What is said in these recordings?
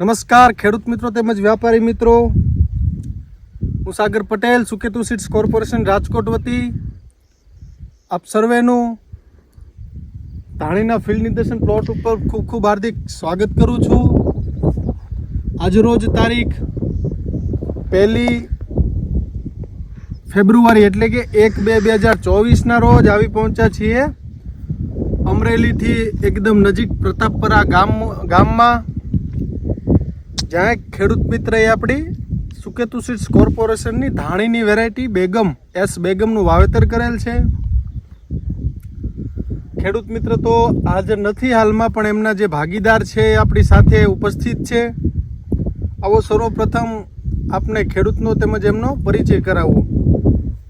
નમસ્કાર, ખેડૂત મિત્રો તેમજ વ્યાપારી મિત્રો. હું સાગર પટેલ, સુકેતુ સીડ્સ કોર્પોરેશન રાજકોટ વતી આપ સર્વેનું ધાણીના ફિલ્ડ નિર્દેશન પ્લોટ ઉપર ખૂબ ખૂબ હાર્દિક સ્વાગત કરું છું. આજરોજ તારીખ પહેલી ફેબ્રુઆરી એટલે કે એક બે બે હજાર ચોવીસના રોજ આવી પહોંચ્યા છીએ. અમરેલીથી એકદમ નજીક પ્રતાપપરા ગામ ગામમાં જ્યાં ખેડૂત ખેડૂત મિત્રએ આપણી સુકેતુ સીડ્સ કોર્પોરેશનની ધાણીની વેરાયટી બેગમ એસ બેગમનું વાવેતર કરેલ છે. ખેડૂત મિત્ર તો આજે નથી હાલમાં પણ એમના જે ભાગીદાર છે એ આપણી સાથે ઉપસ્થિત છે. આવો સર્વપ્રથમ આપને ખેડૂતનો તેમજ એમનો પરિચય કરાવવો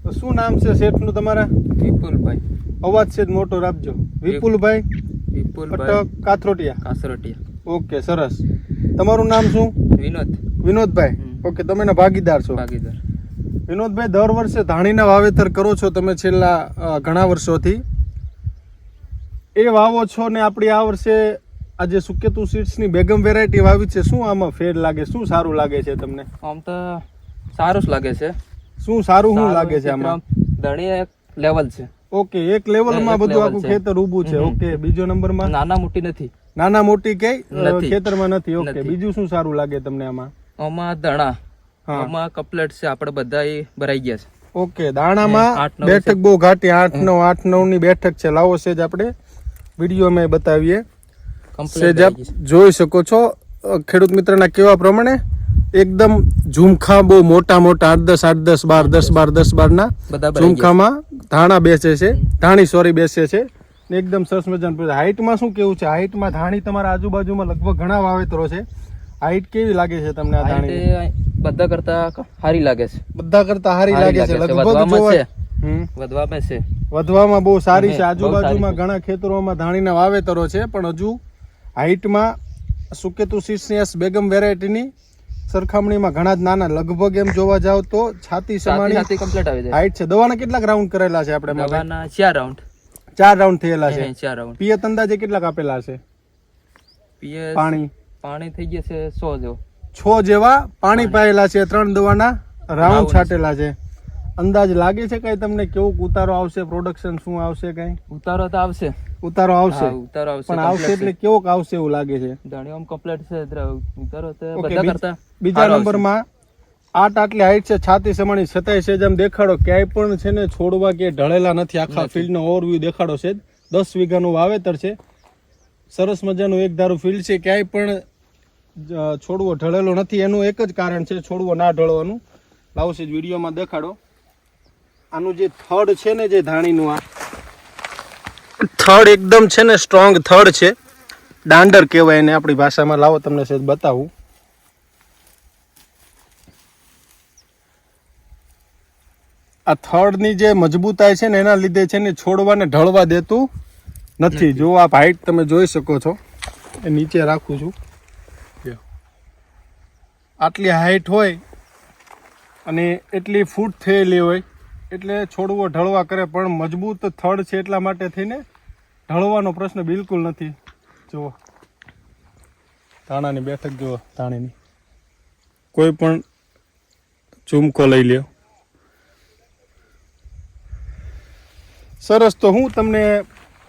તો શું નામ છે શેઠનું તમારા? વિપુલભાઈ. અવાજ છે જ મોટો રાખજો. વિપુલભાઈ વિપુલ કાથરોટિયા. કાથરોટિયા. ઓકે સરસ. તમારું નામ શું? વિનોદ. વિનોદભાઈ. ઓકે તમે એના ભાગીદાર છો. ભાગીદાર. વિનોદભાઈ દર વર્ષે ધાણીના વાવેતર કરો છો તમે છેલ્લા ઘણા વર્ષોથી. એ વાવો છો ને આપણી આ વર્ષે આજે સુકેતુ સીડ્સની બેગમ વેરાયટી વાવી છે. શું આમાં ફેર લાગે? શું સારું લાગે છે તમને? આમ તો સારું જ લાગે છે. શું સારું શું લાગે છે આમાં? ધણી એક લેવલ છે. ઓકે એક લેવલમાં માં બધું આખું ખેતર ઊભું છે. ઓકે બીજો નંબરમાં નાના મોટી નથી. નાના મોટી કે. ખેતરમાં નથી. ઓકે બીજું શું સારું લાગે તમને આમાં? આમાં ધણા. આમાં કપલેટ છે. આપણે બધા ઈ ભરાઈ ગયા છે. ઓકે દાણામાં બેઠક બહુ ઘાટી. આઠ નવ આઠ નવની બેઠક છે. લાવો સેજ આપણે. વીડિયો અમે બતાવીએ. સેજ આપ જોઈ શકો છો. ખેડૂત મિત્રના કેવા પ્રમાણે? એકદમ ઝુમખા બહુ મોટા મોટા આઠ દસ આઠ દસ બાર દસ બાર દસ બાર ના બધા ઝુમખામાં ધાણા બેસે છે. ધાણી સોરી બેસે છે. ને એકદમ સરસ મજાનું હાઈટમાં શું કેવું છે? હાઈટમાં ધાણી તમારા આજુબાજુમાં લગભગ ઘણા વાવેતરો છે. હાઈટ કેવી લાગે છે તમને આ ધાણી બધા કરતા સારી લાગે છે. બધા કરતા સારી લાગે છે. લગભગ વધવામાં છે. વધવામાં બહુ સારી છે. આજુબાજુમાં ઘણા ખેતરોમાં ધાણીના વાવેતરો છે પણ હજુ હાઈટમાં સુકેતુ સીસનિયસ બેગમ વેરાયટીની સરખામણીમાં ઘણા જ નાના. લગભગ એમ જોવા જાવ તો છાતી સમાણી સાથી કમ્પ્લેટ આવી જાય. હાઈટ છે. દવાના કેટલાક રાઉન્ડ કરેલા છે આપણે દવાના ચાર રાઉન્ડ ચાર રાઉન્ડ થયેલા છે. ચાર રાઉન્ડ પિયત અંદાજે કેટલાક આપેલા છે? પિયત પાણી. પાણી થઈ ગયા છે સો જેવો. છ જેવા પાણી પાયેલા છે ત્રણ દવાના. રાઉન્ડ છાટેલા છે. અંદાજ લાગે છે કઈ તમને કેવું ઉતારો આવશે? પ્રોડક્શન શું આવશે કઈ? ઉતારો તો આવશે. ઉતારો આવશે. ઉતારો આવશે પણ આવશે એટલે કેવો આવશે એવું લાગે છે? ધણીઓમ કમ્પ્લીટ છે ઉતારો તો બધા કરતા બીજા નંબરમાં આટ આટલી હાઈટ છે છાતી સમાણી છતાંય છે જેમ દેખાડો ક્યાંય પણ છે ને છોડવા કે ઢળેલા નથી આખા ફિલ્ડ ફિલ્ડનો ઓવરવ્યૂ દેખાડો છે. દસ વીઘાનું વાવેતર છે. સરસ મજાનું એક ધારું ફિલ્ડ છે. ક્યાંય પણ છોડવો ઢળેલો નથી. એનું એક જ કારણ છે છોડવો ના ઢળવાનું. લાવશે જ વિડીયોમાં દેખાડો. આનું જે થડ છે ને જે ધાણીનું આ. થડ એકદમ છે ને સ્ટ્રોંગ થડ છે. દાંડર કહેવાય એને આપણી ભાષામાં. લાવો તમને સહેજ બતાવું. આ થડની જે મજબૂતાઈ છે ને એના લીધે છે ને છોડવાને ઢળવા દેતું નથી. જો આપ હાઈટ તમે જોઈ શકો છો. એ નીચે રાખું છું. આટલી હાઈટ હોય અને એટલી ફૂટ થયેલી હોય એટલે છોડવો ઢળવા કરે પણ મજબૂત થડ છે એટલા માટે થઈને ઢળવાનો પ્રશ્ન બિલકુલ નથી. જુઓ. ધાણાની બેઠક જુઓ ધાણીની કોઈ પણ ચૂમકો લઈ લ્યો. સરસ તો હું તમને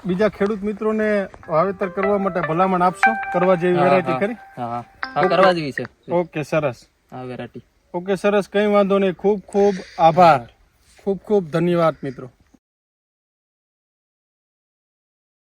બીજા ખેડૂત મિત્રોને વાવેતર કરવા માટે ભલામણ આપશો? કરવા જેવી વેરાયટી કરી ખરી? હા હા. કરવા જેવી છે. ઓકે સરસ. આ વેરાયટી ઓકે સરસ. કંઈ વાંધો નહીં. ખૂબ ખૂબ આભાર. ખૂબ ખૂબ ધન્યવાદ મિત્રો.